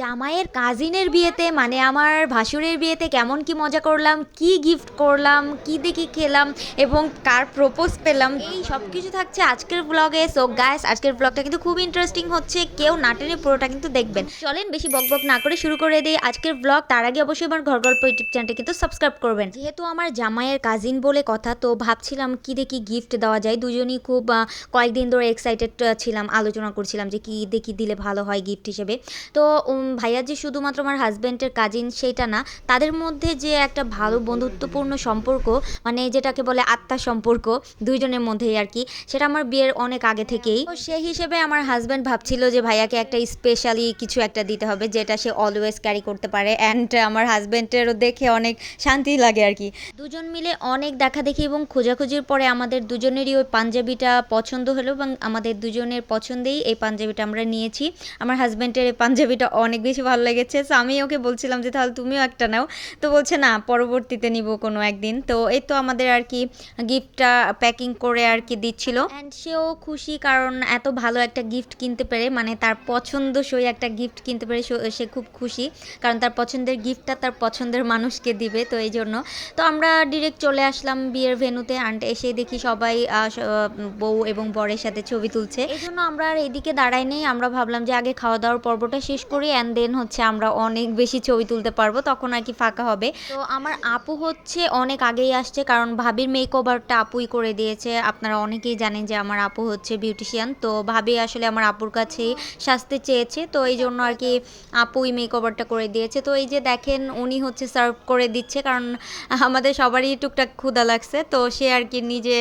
জামাইয়ের কাজিনের বিয়েতে মানে আমার ভাসুরের বিয়েতে কেমন কি মজা করলাম, কি গিফট করলাম, কি দেখি খেলাম এবং কার প্রপোজ পেলাম, এই সব কিছু থাকছে আজকের ব্লগে সো গাইস আজকের ব্লগটা কিন্তু খুব ইন্টারেস্টিং হচ্ছে। কেউ নাটেনে পুরোটা কিন্তু দেখবেন। চলেন বেশি বক বক না করে শুরু করে দিই আজকের ব্লগ তার আগে অবশ্যই আমার ঘর গল্প ইউটিউব চ্যানেলটা কিন্তু সাবস্ক্রাইব করবেন। যেহেতু আমার জামাইয়ের কাজিন বলে কথা, তো ভাবছিলাম কি দেখি গিফট দেওয়া যায়। দুজনই খুব কয়েকদিন ধরে এক্সাইটেড ছিলাম, আলোচনা করছিলাম যে কি দেখি দিলে ভালো হয় গিফট হিসেবে। তো ভাইয়া যে শুধুমাত্র আমার হাজব্যান্ডের কাজিন সেটা না, তাদের মধ্যে যে একটা ভালো বন্ধুত্বপূর্ণ সম্পর্ক মানে যেটাকে বলে আত্মার সম্পর্ক, দুইজনের মধ্যেই আর কি, সেটা আমার বিয়ের অনেক আগে থেকেই। তো সেই হিসেবে আমার হাজব্যান্ড ভাবছিল যে ভাইয়াকে একটা স্পেশালি কিছু একটা দিতে হবে, যেটা সে অলওয়েজ ক্যারি করতে পারে অ্যান্ড আমার হাজব্যান্ডেরও দেখে অনেক শান্তি লাগে আর কি। দুজন মিলে অনেক দেখা দেখি এবং খোঁজাখুঁজির পরে আমাদের দুজনেরই ওই পাঞ্জাবিটা পছন্দ হলো এবং আমাদের দুজনের পছন্দেই এই পাঞ্জাবিটা আমরা নিয়েছি। আমার হাজব্যান্ডের এই পাঞ্জাবিটা অনেক বেশি ভালো লেগেছে। সো আমি ওকে বলছিলাম যে, তাহলে তুমিও একটা নাও। তো বলছে, না, পরবর্তীতে নিব কোনো একদিন। তো এই তো আমাদের আর কি গিফটটা প্যাকিং করে আর কি দিচ্ছিল। অ্যান্ড সেও খুশি কারণ এত ভালো একটা গিফট কিনতে পেরে মানে তার পছন্দসই একটা গিফট কিনতে পেরে সে- খুব খুশি। কারণ তার পছন্দের গিফটটা তার পছন্দের মানুষকে দিবে, তো এই জন্য। তো আমরা ডিরেক্ট চলে আসলাম বিয়ের ভেনুতে অ্যান্ড এসে দেখি সবাই বউ এবং বরের সাথে ছবি তুলছে। এই জন্য আমরা আর এদিকে দাঁড়াই নেই। আমরা ভাবলাম যে, আগে খাওয়া দাওয়ার পর্বটা শেষ করি। অ্যান্ড দেন হচ্ছে আমরা অনেক বেশি ছবি তুলতে পারব, তখন আর কি ফাঁকা হবে। তো আমার আপু হচ্ছে অনেক আগেই আসছে, কারণ ভাবির মেক ওভারটা আপুই করে দিয়েছে। আপনারা অনেকেই জানেন যে আমার আপু হচ্ছে বিউটিশিয়ান তো ভাবি আসলে আমার আপুর কাছেই সাজতে চেয়েছে। তো এই জন্য আর কি আপুই মেক ওভারটা করে দিয়েছে। তো এই যে দেখেন, উনি হচ্ছে সার্ভ করে দিচ্ছে, কারণ আমাদের সবারই টুকটাক ক্ষুদা লাগছে, তো সে আর কি নিজে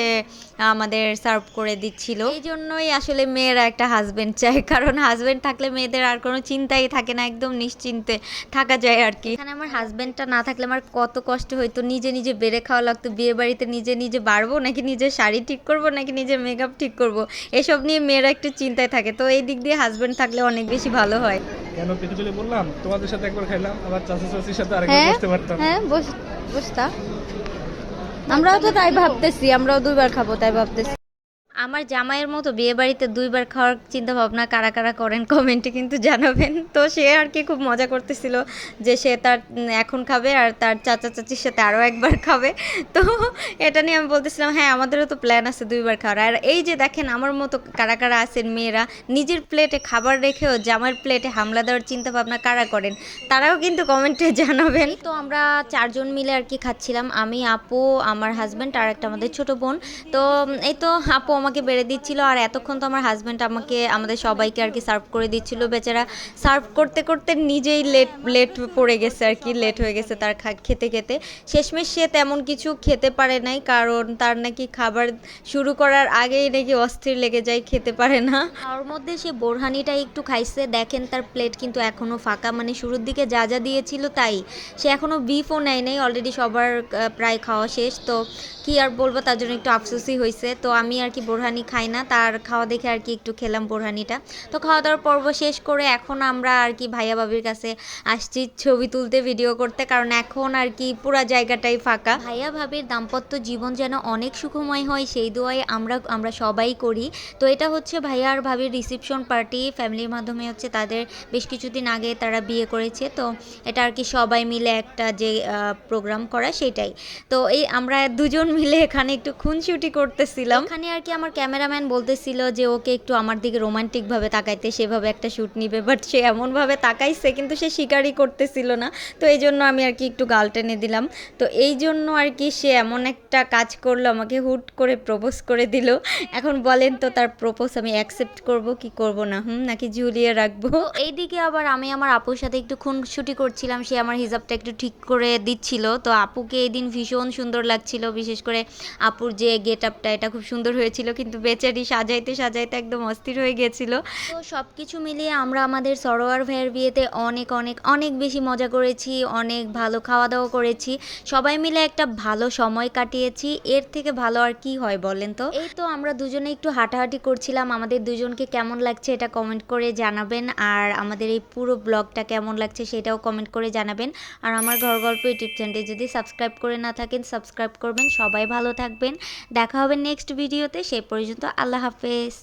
আমাদের সার্ভ করে দিচ্ছিল। এই জন্যই আসলে মেয়েরা একটা হাজবেন্ড চায়, কারণ হাজবেন্ড থাকলে মেয়েদের আর কোনো চিন্তাই থাকে না একদম নিশ্চিন্তে থাকা যায় আর কি। এখানে আমার হাজবেন্ডটা না থাকলে আমার কত কষ্ট হইতো নিজে নিজে বেড়ে খাওয়া লাগতো বিয়ে বাড়িতে নিজে নিজে বাড়বো নাকি নিজের শাড়ি ঠিক করব নাকি নিজের মেকআপ ঠিক করব? এসব নিয়ে মেয়েরা একটু চিন্তায় থাকে তো এই দিক দিয়ে হাজবেন্ড থাকলে অনেক বেশি ভালো হয়। কেন পেটে চলে বললাম? তোমাদের সাথে একবার খাইলাম আবার চাচা চাচির সাথে আরেকবার হ্যাঁ বসতে পারতাম। হ্যাঁ বস বসতা। আমরাও তো তাই ভাবতেছি আমরাও দুইবার খাব তাই ভাবতেছি। আমার জামাইয়ের মতো বিয়ে বাড়িতে দুইবার খাওয়ার চিন্তা ভাবনা কারা কারা করেন কমেন্টে কিন্তু জানাবেন। তো সে আর কি খুব মজা করতেছিল যে সে তার এখন খাবে আর তার চাচা চাচির সাথে আরও একবার খাবে। তো এটা নিয়ে আমি বলতেছিলাম হ্যাঁ আমাদেরও তো প্ল্যান আছে দুইবার খাওয়ার। আর এই যে দেখেন, আমার মতো কারা কারা আছেন মেয়েরা, নিজের প্লেটে খাবার রেখেও জামাইয়ের প্লেটে হামলা দেওয়ার চিন্তা ভাবনা কারা করেন, তারাও কিন্তু কমেন্টে জানাবেন। তো আমরা চারজন মিলে আর কি খাচ্ছিলাম, আমি, আপু, আমার হাজব্যান্ড আর একটা আমাদের ছোট বোন। তো এই তো, আপু আমাকে বেড়ে দিচ্ছিল আর এতক্ষণ তো আমার হাজব্যান্ড আমাকে, আমাদের সবাইকে আর কি সার্ভ করে দিচ্ছিল। বেচারা সার্ভ করতে করতে নিজেই লেট লেট পড়ে গেছে আর কি লেট হয়ে গেছে তার খেতে খেতে। শেষমেশ সে তেমন কিছু খেতে পারে নাই কারণ তার নাকি খাবার শুরু করার আগেই নাকি অস্থির লেগে যায়, খেতে পারে না। ওর মধ্যে সে বোরহানিটা একটু খাইছে। দেখেন তার প্লেট কিন্তু এখনও ফাঁকা মানে শুরুর দিকে যা যা দিয়েছিল তাই। সে এখনও বিফও নেয় নাই অলরেডি সবার প্রায় খাওয়া শেষ। তো কি আর বলব, তার জন্য একটু আফসোসই হয়েছে তো আমি আর কি বোরহানি খাই না, তার খাওয়া দেখে আর কি একটু খেলাম বোরহানিটা তো খাওয়া দাওয়ার পর্ব শেষ করে এখন আমরা আর কি ভাইয়া বাবির কাছে আসছি ছবি তুলতে ভিডিও করতে, কারণ এখন আর কি পুরো জায়গাটাই ফাঁকা। ভাইয়া ভাবির দাম্পত্য জীবন যেন অনেক সুখময় হয়, সেই দোয়াই আমরা আমরা সবাই করি। তো এটা হচ্ছে ভাইয়া আর ভাবির রিসেপশন পার্টি ফ্যামিলির মাধ্যমে হচ্ছে তাদের বেশ কিছুদিন আগে তারা বিয়ে করেছে। তো এটা আর কি সবাই মিলে একটা যে প্রোগ্রাম করা, সেটাই। তো এই আমরা দুজন মিলে এখানে একটু খুনসুটি করতেছিলাম। এখানে আর কি আমার ক্যামেরাম্যান বলতেছিল যে ওকে একটু আমার দিকে রোমান্টিক ভাবে তাকাইতে, সেভাবে একটা শ্যুট নিবে বাট সে এমন ভাবে তাকাইছে কিন্তু সে শিকারই করতেছিল না। তো এই জন্য আমি আর কি একটু গাল টেনে দিলাম। তো এই জন্য আর কি সে এমন একটা কাজ করল, আমাকে হুট করে প্রপোজ করে দিল। এখন বলেন তো তার প্রপোজ আমি অ্যাকসেপ্ট করব কি করব না, হুম, নাকি ঝুলিয়ে রাখব? এইদিকে আবার আমি আমার আপুর সাথে একটু খুনসুটি করছিলাম, সে আমার হিসাবটা একটু ঠিক করে দিচ্ছিল। তো আপুকে এই দিন ভীষণ সুন্দর লাগছিল, বিশেষ করে আপুর যে গেট আপটা এটা খুব সুন্দর হয়েছিল। কিন্তু বেচারি সাজাইতে সাজাইতে একদম অস্থির হয়ে গেছিল। তো সব কিছু মিলিয়ে আমরা আমাদের সরোয়ার ভাইয়ের বিয়েতে অনেক অনেক অনেক বেশি মজা করেছি, অনেক ভালো খাওয়া দাওয়া করেছি। সবাই মিলে একটা ভালো সময় কাটিয়েছি। এর থেকে ভালো আর কি হয় বলেন তো? এই তো আমরা দুজনে একটু হাঁটাহাঁটি করছিলাম। আমাদের দুজনকে কেমন লাগছে এটা কমেন্ট করে জানাবেন। আর আমাদের এই পুরো ব্লগটা কেমন লাগছে সেটাও কমেন্ট করে জানাবেন। আর আমার ঘর গল্প ইউটিউব চ্যানেলটি যদি সাবস্ক্রাইব করে না থাকেন সাবস্ক্রাইব করবেন। সবাই ভালো থাকবেন। দেখা হবে নেক্সট ভিডিওতে সেই পর্যন্ত আল্লাহ হাফেজ